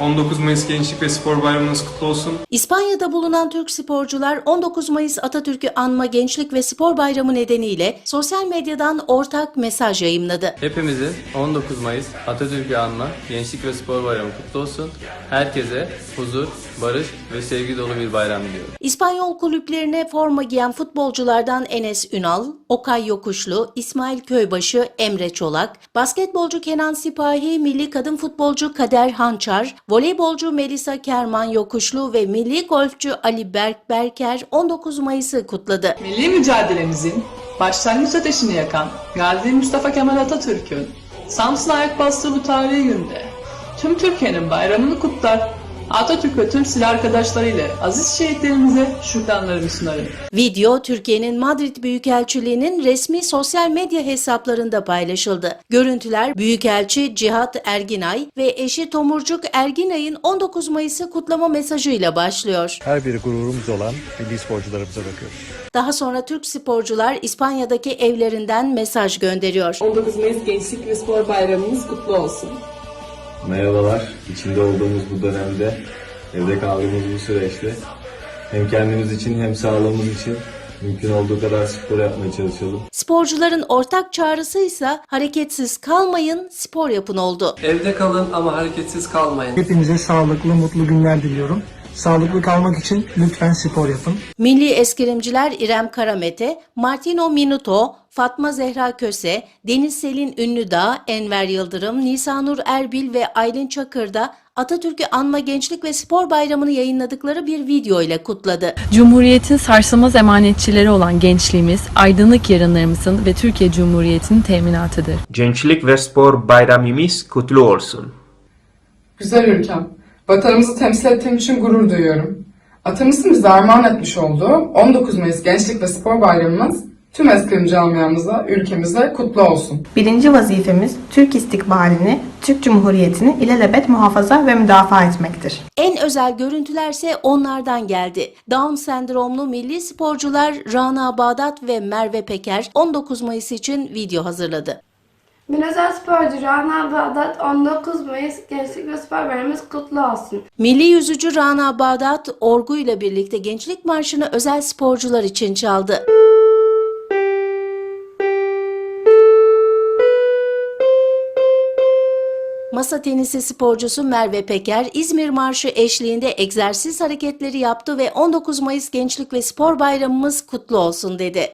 19 Mayıs Gençlik ve Spor Bayramınız kutlu olsun. İspanya'da bulunan Türk sporcular 19 Mayıs Atatürk'ü anma Gençlik ve Spor Bayramı nedeniyle sosyal medyadan ortak mesaj yayımladı. Hepimizin 19 Mayıs Atatürk'ü anma Gençlik ve Spor Bayramı kutlu olsun. Herkese huzur, barış ve sevgi dolu bir bayram diliyorum. İspanyol kulüplerine forma giyen futbolculardan Enes Ünal, Okay Yokuşlu, İsmail Köybaşı, Emre Çolak, basketbolcu Kenan Sipahi, milli kadın futbolcu Kader Hançar, voleybolcu Melisa Kerman Yokuşlu ve milli golfçü Ali Berk Berker 19 Mayıs'ı kutladı. Milli mücadelemizin başlangıç ateşini yakan Gazi Mustafa Kemal Atatürk'ün Samsun'a ayak bastığı bu tarihi günde tüm Türkiye'nin bayramını kutlar, Atatürk ve tüm silah arkadaşları ile aziz şehitlerimize şükranlarımı sunarım. Video Türkiye'nin Madrid Büyükelçiliği'nin resmi sosyal medya hesaplarında paylaşıldı. Görüntüler Büyükelçi Cihat Erginay ve eşi Tomurcuk Erginay'ın 19 Mayıs'ı kutlama mesajıyla başlıyor. her biri gururumuz olan milli sporcularımıza bakıyoruz. Daha sonra Türk sporcular İspanya'daki evlerinden mesaj gönderiyor. 19 Mayıs Gençlik ve Spor Bayramımız kutlu olsun. Merhabalar. İçinde olduğumuz bu dönemde, evde kaldığımız bu süreçte hem kendimiz için hem sağlığımız için mümkün olduğu kadar spor yapmaya çalışalım. Sporcuların ortak çağrısı ise hareketsiz kalmayın, spor yapın oldu. Evde kalın ama hareketsiz kalmayın. Hepinize sağlıklı, mutlu günler diliyorum. Sağlıklı kalmak için lütfen spor yapın. Milli eskrimciler İrem Karamete, Martino Minuto, Fatma Zehra Köse, Deniz Selin Ünlüdağ, Enver Yıldırım, Nisanur Erbil ve Aylin Çakır da Atatürk'ü anma Gençlik ve Spor Bayramı'nı yayınladıkları bir video ile kutladı. Cumhuriyetin sarsılmaz emanetçileri olan gençliğimiz, aydınlık yarınlarımızın ve Türkiye Cumhuriyeti'nin teminatıdır. Gençlik ve Spor Bayramımız kutlu olsun. Güzel ülkem. Vatanımızı temsil ettiğim için gurur duyuyorum. Atamızın bize armağan etmiş olduğu 19 Mayıs Gençlik ve Spor Bayramımız tüm eskrim camiamıza, ülkemize kutlu olsun. Birinci vazifemiz Türk istikbalini, Türk Cumhuriyeti'ni ilelebet muhafaza ve müdafaa etmektir. En özel görüntülerse onlardan geldi. Down sendromlu milli sporcular Rana Bağdat ve Merve Peker 19 Mayıs için video hazırladı. Özel sporcu Rana Bağdat 19 Mayıs Gençlik ve Spor Bayramımız kutlu olsun. Milli yüzücü Rana Bağdat Orgu ile birlikte Gençlik Marşı'nı özel sporcular için çaldı. Masa tenisi sporcusu Merve Peker İzmir Marşı eşliğinde egzersiz hareketleri yaptı ve 19 Mayıs Gençlik ve Spor Bayramımız kutlu olsun dedi.